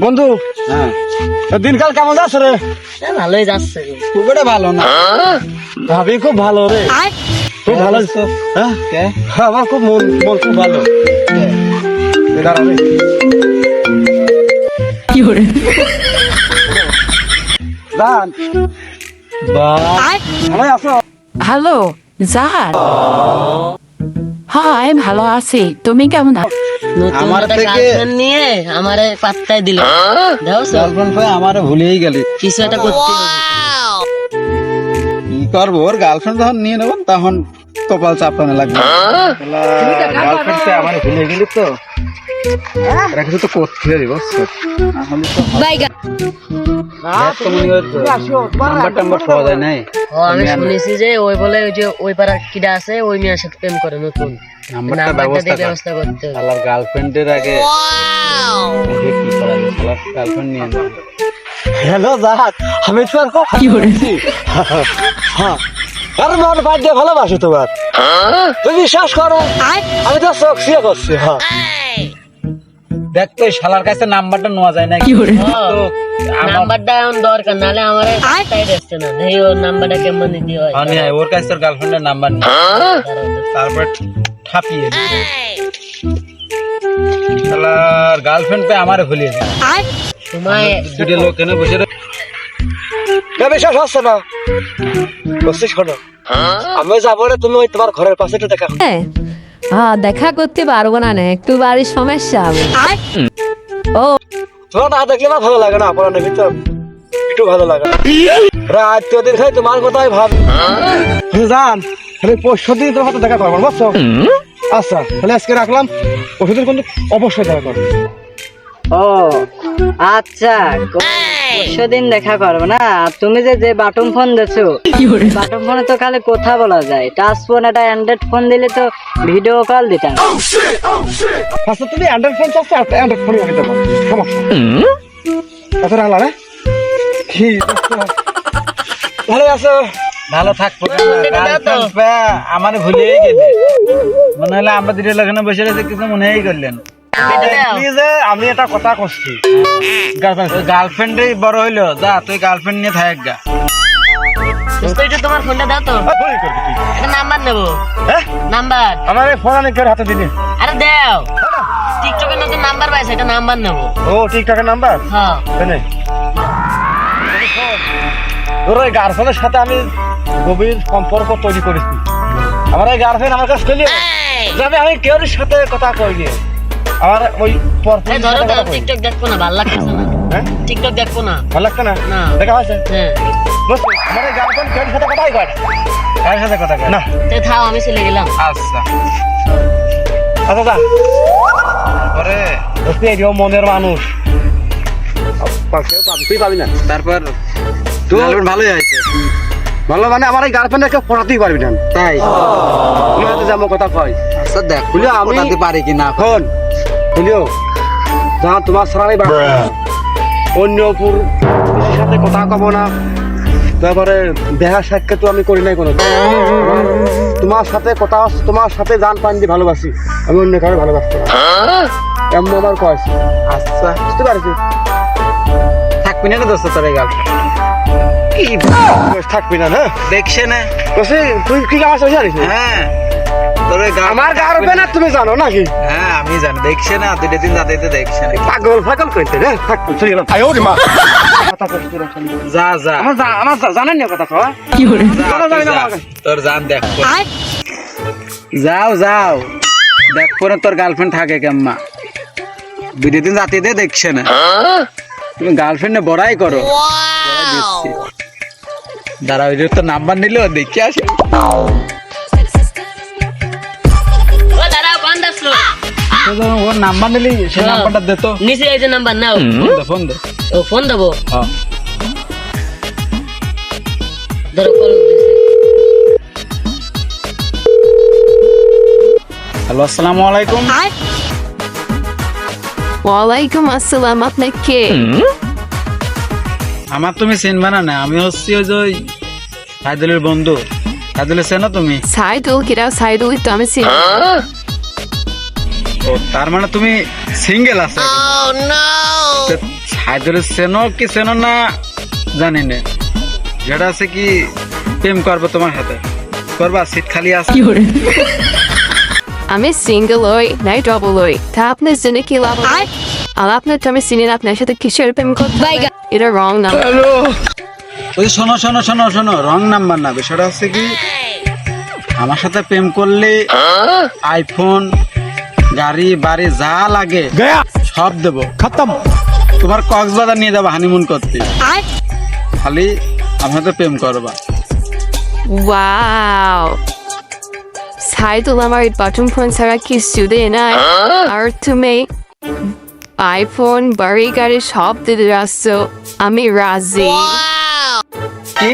বন্ধু হ্যাঁ। দিনকাল কেমন যাচ্ছে রে? এ, ভালোই যাচ্ছে। খুব একটা ভালো না। ভাবি খুব ভালো রে। খুব ভালো হ্যাঁ? হ্যাঁ, আমার খুব মন মন খুব ভালো। এ দাঁড়া রে। দান বা ভালো আছো হ্যালো জাহান হাই ভালো আছি তুমি কেমন আছো? আমার থেকে- নিয়ে আমারে পাত্তাই দিল। আমার ভুলেই গেলি। কিছু একটা করতে হবে। কি করব? ওর গার্লফ্রেন্ড যখন নিয়ে নেবেন তখন কপাল চাপানো লাগবে। গার্লফ্রেন্ড আমার ভুলে গেলি তো? এটা কিছু তো করতে হবে বুঝছ? নাহলে তো বাইগা দেখ তো নাম্বার টাম্বার পাওয়া যায় নাই। ও আমি শুনেছি যে ওই বলে ওই যে ওই পাড়ার কিডা আছে ওই মেয়ের সাথে প্রেম করে নতুন। নাম্বারটা নাম্বারটা ব্যবস্থা দিয়ে কর। ব্যবস্থা করতে হবে। গার্লফ্রেন্ডের আগে দেখে কি করা যায় শালার গার্লফ্রেন্ড নিয়ে হ্যালো জাহাজ আমি তোমার খুব কি করেছি হ্যাঁ আরে মন বাদ দিয়ে ভালোবাসি তোমার। তুমি বিশ্বাস করো আমি তো চোখ সিয়ে করছি হ্যাঁ। দেখ তো এই শালার কাছে নাম্বারটা নেওয়া যায় না ও, তো নাম্বারটা এখন দরকার নাহলে আমার পাত্তাই দিচ্ছে না। দেখি ওর নাম্বারটা কেমন দিতে হয়। আমি ওর কাছে তোর গার্লফ্রেন্ডের নাম্বার দাঁড়াও তো। তারপর ঠাপিয়ে শালার গার্লফ্রেন্ড পে আমারে ভুলিয়ে দেয় তোমায় দুটো লোক এনে বসে কে বিশ্বাস হচ্ছে না। বলছি শোনো। আমি যাব রে তুমি ওই তোমার ঘরের পাশে একটু দেখা। হ্যাঁ দেখা করতে পারব না না একটু বাড়ির সমস্যা হবে। ও। তোমার না দেখলে আমার ভালো লাগে না আপনার ভিতর। একটু ভালো লাগে না। রাত তো দিন খাই তোমার কথাই ভাব। জান তাহলে পরশু দিন তোমার সাথে দেখা করব বুঝছ? আচ্ছা তাহলে আজকে রাখলাম। পরশু দিন কিন্তু অবশ্যই দেখা করব। ও আচ্ছা দিন দেখা করব না। তুমি যে যে বাটন ফোন দিছো বাটন ফোনে তো খালি কথা বলা যায়। টাচ ফোন একটা অ্যান্ড্রয়েড ফোন দিলে তো ভিডিও কল দিতাম আচ্ছা তুমি অ্যান্ড্রয়েড ফোন চাচ্ছো অ্যান্ড্রয়েড ফোন লাগিয়ে দেবো সমস্যা কত রাখলা রে। আছে ভালো আছো? ভালো থাকব। আমারে ভুলিয়েই গেলে। মনে হলে আমরা দুটো লোক এনে বসে রয়েছে কিছু মনেই করলেন এটা আমি একটা কথা করছি গার্লফ্রেন্ডই বড় হইল। যা তুই গার্লফ্রেন্ড নিয়ে থাক গা। তোমার ফোনটা দাও তো। ফোনই করবি তুই। একটা নাম্বার নেব। হ্যাঁ? নাম্বার আমার ফোন আমি কেউ হাতে দিনি। আরে দাও। টিকটকে নতুন নাম্বার পাইছে এটা নাম্বার নেব। ও টিকটকের নাম্বার হ্যাঁ। তোর ওই গার্লফ্রেন্ডের সাথে আমি গভীর সম্পর্ক তৈরি করেছি। আমার এই গার্লফ্রেন্ড আমার কাছে চলে যাবে আমি কেউ সাথে কথা কইনি। আমার ওই পর এই ধরো তো টিকটক দেখব না ভালো লাগতেছে না। হ্যাঁ? টিকটক দেখব না। ভালো লাগছে না? না। দেখা হয়েছে? হ্যাঁ। বুঝলি আমার গার্লফ্রেন্ড কেউ সাথে কথাই কয়? কার সাথে কথা কয়? না। তো থাও আমি চলে গেলাম। আচ্ছা। আচ্ছা যা পরে বুঝলি এটিও মনের মানুষ। তুই পাবি না। তারপর ভালোই আছে ভালো মানে আমার এই গার্লফ্রেন্ড কেউ পড়াতেই পারবি না। তাই। তুই হয়তো যেমন কথা কয়। আচ্ছা দেখ বুঝলি, আমি- পটাতে পারি কি না এখন। বুঝলিও যা তোমার সারাই বা অন্য অপুর সাথে কথা কব না। তারপরে দেখা সাক্ষাৎ তো আমি করি নাই কোনো তোমার সাথে কথা তোমার সাথে জান পান দিয়ে ভালোবাসি। আমি অন্য কারও ভালোবাসতে এমন আমার কয় আচ্ছা। বুঝতে পারছি? থাকবি না রে দোস্ত তোর এই থাকবি না হ্যাঁ? দেখছে না। তুই কি আমার সঙ্গে জানিস না? হ্যাঁ। তোর ওই girlfriend না তুমি জানো নাকি? হ্যাঁ আমি জানি। দেখছে না দুটো দিন যাতে দেখছে না পাগল ফাগল কইতে রে চলে গেলাম। আয় ওরে মা। কথা কইতে তোরা শুনি। যা যা। আমার জা- আমার জানেন না কথা কয়? যা, কোনো তুই জানি না যা। আমার কাছে। তোর জান দেখ যাও যাও। দেখ পরে তোর গার্লফ্রেন্ড থাকে কেম্মা। দুটো দিন দে দেখছে না। তুমি গার্লফ্রেন্ডে বড়াই করো। দাঁড়া ওই তোর নাম্বার নিল দেখে আসে। ওর নাম্বার নিলি সেই হ্যাঁ। নাম্বারটা দে তো। নিচে এই যে নাম্বার নাও। ফোন দে ও ফোন দেবো? হ্যাঁ। ধরো কল হ্যালো আসসালামু আলাইকুম। ওয়ালাইকুম আসসালাম আপনি কে? আমার তুমি চিনবা না না আমি হচ্ছি ওই যে সাইদুলের বন্ধু। সাইদুলের চেনো তুমি? সাইদুল কিরা সাইদুল তো আমি চিনি। ও তার মানে তুমি সিঙ্গেল আছে সাইদুল চেনো কি চেনো না জানি না। যেটা আছে কি প্রেম করব তোমার সাথে। করবা সিট খালি আছে। আমি সিঙ্গেল হই নাই ডবল হই। তা আপনার জন্য কি লাভ? আর আপনার তো আমি চিনি না আপনার সাথে কিসের প্রেম করতে এটা রং না ওই শোনো শোনো শোনো শোনো রং নাম্বার না। বিষয়টা হচ্ছে কি আমার সাথে প্রেম করলে আইফোন গাড়ি বাড়ি যা লাগে সব দেবো। খতম। তোমার কক্সবাজার নিয়ে যাব হানিমুন করতে। খালি আমার সাথে প্রেম করবা। ওয়াও সাইদুল আমার বাটন ফোন ছাড়া কিছু দেয় না আর তুমি আইফোন বাড়ি গাড়ি সব দিতে আসছো। আমি রাজি। কি?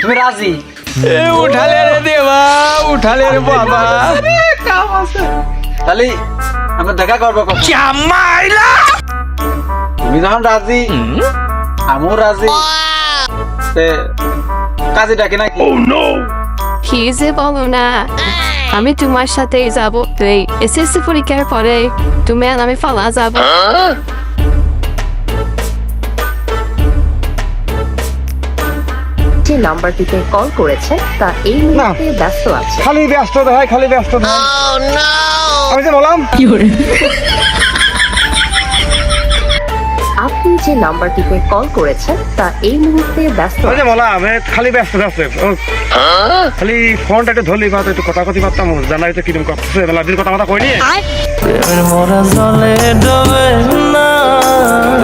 তুমি রাজি? উঠালে রে দেবা উঠালে রে বাবা। তাহলে আমরা দেখা করব কখন? তুমি যখন রাজি আমিও রাজি। কাজে ডাকি নাকি? কি যে বলো না। আমি তোমার সাথে যাব। তুই এসএসসি পরীক্ষার পরে তুমি আর আমি ফালা যাব। যে নাম্বারটিতে কল করেছে তা এই মুহূর্তে ব্যস্ত আছে। খালি ব্যস্ত হয় খালি ব্যস্ত হয় আমি যে বললাম। আপনি যে নাম্বারটিতে কল করেছেন তা এই মুহূর্তে ব্যস্ত আমি যে আছে বললাম খালি ব্যস্ত আছে। ও, খালি ফোনটা একটু ধরলি বা একটু কথা কথি পারতাম। জানাই তো কীরকম মেলা দিন কথা কথা কই নিয়ে জলে ডবে না।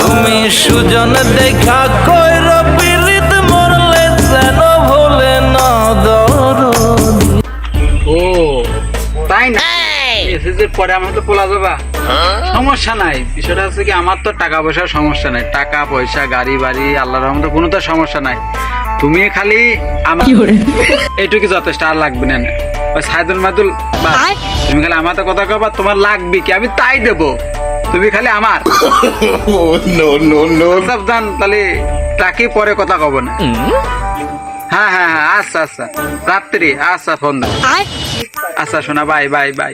তুমি সুজন দেখা এসএসসির পরে আমার তো পোলা যাবা? সমস্যা নাই। বিষয়টা হচ্ছে কি আমার তো টাকা পয়সার সমস্যা নাই। টাকা পয়সা গাড়ি বাড়ি আল্লাহর রহমতে কোনো তো সমস্যা নাই। তুমি খালি আমার এইটুকু যথেষ্ট আর লাগবে না। ওই সাইদুল মাদুল তুমি খালি আমার তো কথা কবা তোমার লাগবে কি? আমি তাই দেব। তুমি খালি আমার। সাবধান তাহলে তাকে পরে কথা কব না। হ্যাঁ হ্যাঁ হ্যাঁ আচ্ছা আচ্ছা। রাত্রি আচ্ছা ফোন দাও। আচ্ছা শোনা বাই বাই বাই।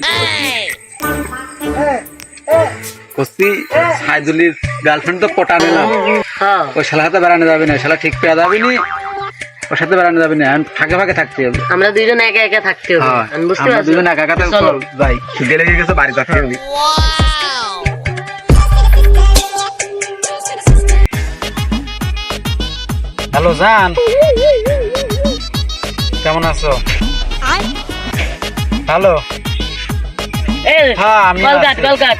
কস্তি সাইদুলির গার্লফ্রেন্ড তো পটা নিলাম হ্যাঁ ওই শালা হাতে বেড়ানো যাবে না শালা ঠিক পেয়ে যাবি নি? ওর সাথে বেড়ানো যাবে না ফাঁকে ফাঁকে থাকতে হবে। আমরা দুইজন একা একা থাকতে হবে হ্যাঁ আমি বুঝতে আমরা পারছি। দুজন একা চলো। চল যাই। গেলে গেছে বাড়ি থাকতে হবে। হ্যালো জান। কেমন আছো? হ্যালো। হ্যাঁ আমি কল কাট আছি। কল কাট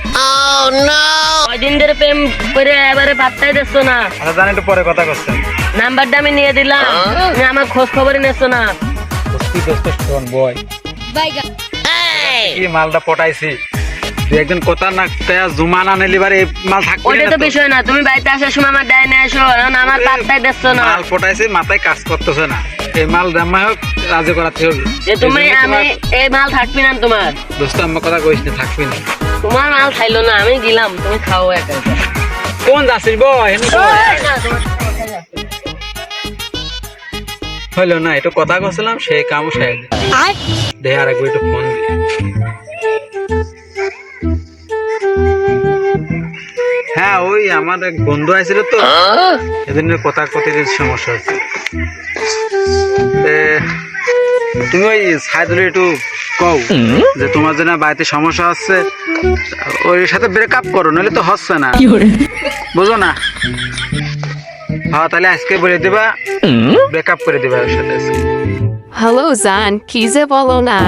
কয়দিন ধরে প্রেম করে এবারে পাত্তাই দিচ্ছ না। আচ্ছা জান একটু পরে কথা করছেন। নাম্বারটা আমি নিয়ে দিলাম। তুমি আমার খোঁজ খবরই নেছো না। কি দোস্ত শোন বয়। কি মালটা পটাইছি? একদিন কথা না তেয়া জুমা না নিলি বারে এই মাল থাকবে ওইটা না তো। বিষয় না তুমি বাড়িতে আসার সময় আমার ডাইনে আসো এখন আমার পাত্তাই দিচ্ছ না। মাল পটাইছে মাথায় কাজ করতেছে না। এই মাল জামা হোক রাজি করাতে হবে যে তুমি আমি এই মাল থাকবি না তোমার। দোস্ত কথা কইস না থাকবি না। তোমার মাল খাইলো না আমি গেলাম তুমি খাও একা। কোন যাচ্ছিস বয় হইল না একটু কথা কছিলাম সে কাম শেষ দেহ আর একবার একটু ফোন হ্যাঁ ওই আমার এক বন্ধু আইছিল তো। এদিন কথা কথি সমস্যা হচ্ছে তুমি ওই সাইদুলের একটু কও যে তোমার জন্য বাড়িতে সমস্যা হচ্ছে ওর সাথে ব্রেকআপ করো নাহলে তো হচ্ছে না। বুঝো না? হ্যাঁ তাহলে আজকে বলে দিবা ব্রেকআপ করে দিবা ওর সাথে। হ্যালো জান কি যে বলো না?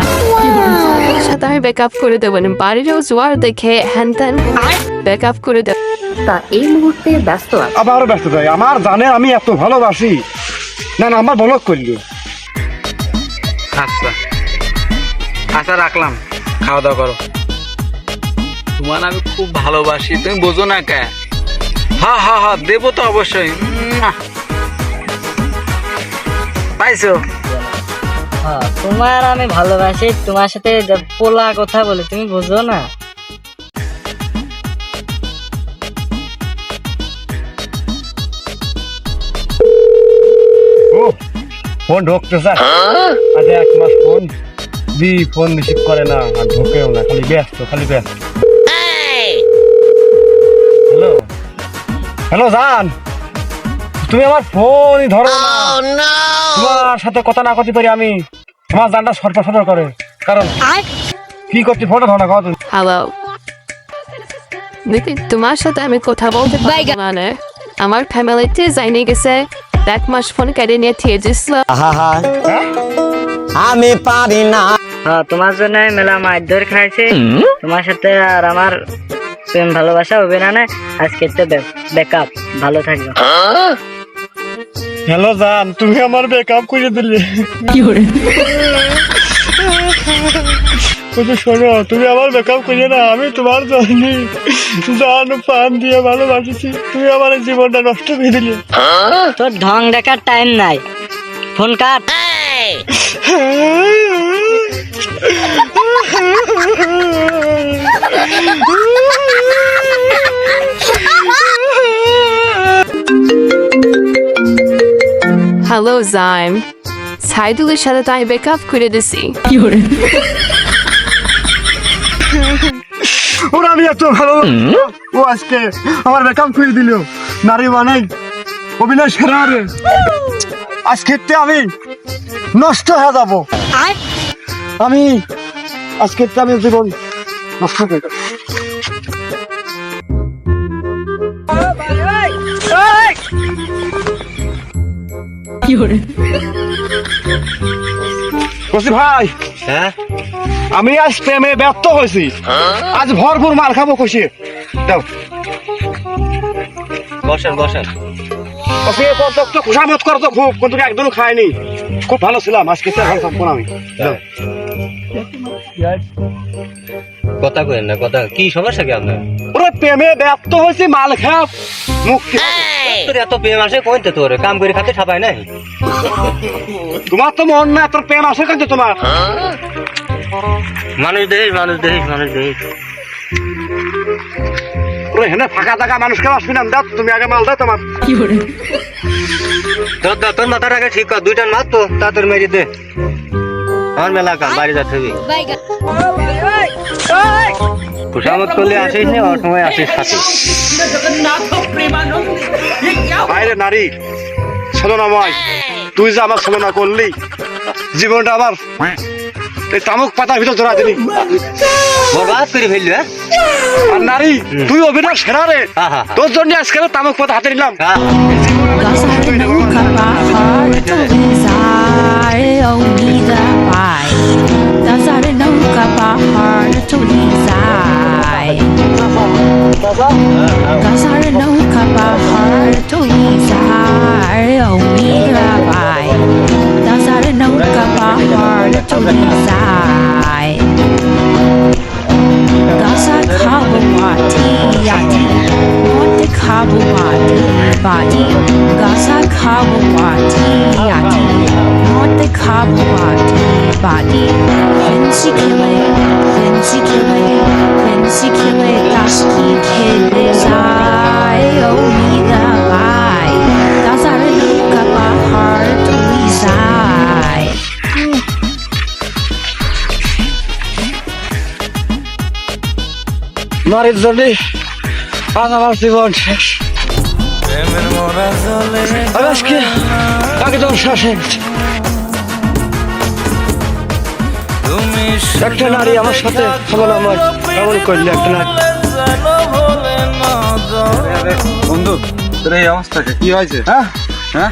সাথে আমি ব্যাকআপ করে দেবো না। বাড়িরও জোয়ার দেখে হ্যান ত্যান ব্যাকআপ করে দেবো। তা এই মুহূর্তে ব্যস্ত আছে। আবার ব্যস্ত হয় আমার জানে আমি এত ভালোবাসি। না না আমার বলক করলি। আচ্ছা। আচ্ছা রাখলাম। খাওয়া দাওয়া করো। তোমার আমি খুব ভালোবাসি। তুমি বোঝো না কে? হ্যাঁ হ্যাঁ হ্যাঁ দেবো তো অবশ্যই। পাইছো? হ্যাঁ, তোমার আমি ভালোবাসি। তোমার সাথে পোলা কথা বলে তুমি বুঝো না? ফোন ঢুকতেছে আজ এক মাস ফোন দি ফোন রিসিভ করে না আর ঢোকেও না খালি ব্যস্ত খালি ব্যস্ত। হ্যালো? হ্যালো জান। তুমি আমার ফোনই ধরো না। তোমার সাথে কথা না করতে পারি আমি। আমার জানটা সরপর সরপর করে। কারণ কি করছি ফোনটা ধরো না কথা তুমি হ্যালো তোমার সাথে আমি কথা বলতে পারব না রে। আমার ফ্যামিলিতে যাইনি গেছে মাস ফোন কেটে নিয়ে থিয়ে দিছিল আমি পারি না। তোমার জন্য মেলা মাছ ধরে খাইছে। তোমার সাথে আর আমার প্রেম ভালোবাসা হবে না না? আজকে তো ব্যাকআপ ভালো থাকবে। হ্যালো জান তুমি আমার বেকআপ করে দিলে। কিন্তু শোনো তুমি আমার বেকআপ করে না আমি তোমার জন্য জান পান দিয়ে ভালোবাসিছি। তুমি আমার জীবনটা নষ্ট করে দিলে। তোর ঢং দেখার টাইম নাই। ফোন কাট। হ্যালো জাইম সাইদুলের সাথে তাই বেকআপ করে দিছি ওরা আমি এত ভালো ও আজকে আমার বেকআপ করে দিল। নারী মানে অভিনয় সেরা রে। আজকে আমি নষ্ট হয়ে যাব। আমি আজকে আমি জীবন নষ্ট হয়ে যাব। বলছি ভাই হ্যাঁ? আমি আজ প্রেমে ব্যর্থ হয়েছি। আজ ভরপুর মাল খাব খুশি দাও। বসেন বসেন। ওকে কত তো খুশামত করতো খুব কিন্তু একদম খাইনি। খুব ভালো ছিলাম আজকে তো ভালো থাকব না আমি। দাও। কথা কইেন না কথা। কি সমস্যা কি আপনার? ওরে প্রেমে ব্যর্থ হয়েছি মাল খাব। মুখ তোর এত প্রেম আসে কইতে তোর? কাম করে খাতে ছাপায় নাই? তোমার তো মন না তোর প্রেম আসে কিন্তু তোমার? মানুষ দেখিস মানুষ দেখিস মানুষ দেখিস ফাঁকা থাকা মানুষকে আসবি না দাও তুমি আগে মাল দাও তোমার। তোর তোর- তোর মাথার আগে ঠিক কর দুইটার মার তো তা তোর মেরে দে। আমার মেলা কাম বাড়ি যাচ্ছে খুশামত করলে আসিস না ওর সময় আসিস সাথে। বাইরে নারী ছলনাময় তুই যে আমার ছলনা করলি জীবনটা আমার এই তামুক পাতার ভিতর জোড়া দিলি। বরবাদ করে ফেললি হ্যাঁ? আর নারী তুই অভিনয় সেরা রে। তোর জন্য আজকে তামুক পাতা হাতে নিলাম। Nazar no ka bahar to izhar, oh, mira bai. নারীর জন্য আজ আমার জীবন শেষ। আজকে একদম শেষ একটা নারী আমার সাথে ছলনাময় এমন করলে একটা নারী। বন্ধু তোর এই অবস্থাটা কি? হয়েছে? হ্যাঁ? হ্যাঁ?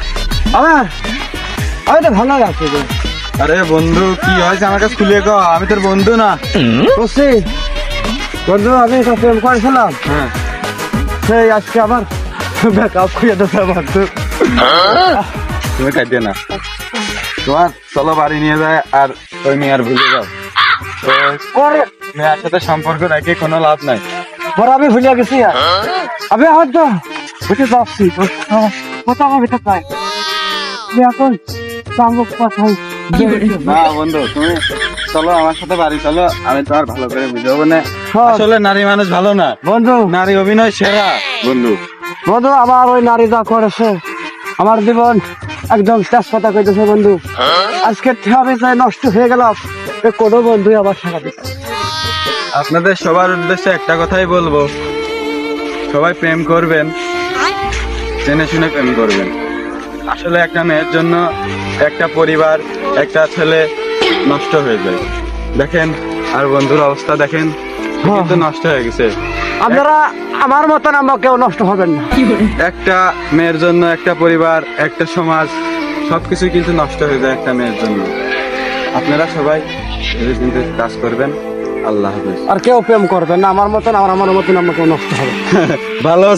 আমার আমি তো ভালো লাগছে গো। আরে বন্ধু কি হয়েছে আমার কাছে খুলে কো আমি তোর বন্ধু না। বুঝছি বন্ধু আমি একটা প্রেম করেছিলাম। হ্যাঁ। সেই আজকে আমার ব্যাকআপ খুঁজে তো। তুমি না তোমার চলো বাড়ি নিয়ে যায় আর ওই মেয়ার ভুলে যাও। তো মেয়ার সাথে সম্পর্ক রেখে কোনো লাভ নাই। বড় আমি ভুলে গেছি। আর। আমি আমার ভিতর নাই আমি এখন চামক পাঠাই না বন্ধু তুমি চলো আমার সাথে বাড়ি চলো। আমি তো আর ভালো করে বুঝাবো না। হ্যাঁ। আসলে নারী মানুষ ভালো না। বন্ধু। নারী অভিনয় সেরা। বন্ধু। বন্ধু আমার ওই নারী যা করেছে আমার জীবন একদম শেষ কথা কইতেছে বন্ধু। আজকে থেকে আমি চাই নষ্ট হয়ে গেলাম। এ কোনো বন্ধু আমার সারা দিতে আপনাদের সবার উদ্দেশ্যে একটা কথাই বলব। সবাই প্রেম করবেন জেনে শুনে প্রেম করবেন। আসলে একটা মেয়ের জন্য একটা পরিবার একটা ছেলে নষ্ট হয়ে যায়। দেখেন আর বন্ধুর অবস্থা দেখেন কিন্তু নষ্ট হয়ে গেছে। আপনারা আমার মতন আমাকেও নষ্ট হবেন না। একটা মেয়ের জন্য একটা পরিবার একটা সমাজ সবকিছু কিন্তু নষ্ট হয়ে যায় একটা মেয়ের জন্য। আপনারা সবাই চিন্তে কাজ করবেন। আল্লাহ হাফেজ। আর কেউ প্রেম করবেন না। আমার মতন আর আমার মতন আমাকে নষ্ট হবে। ভালো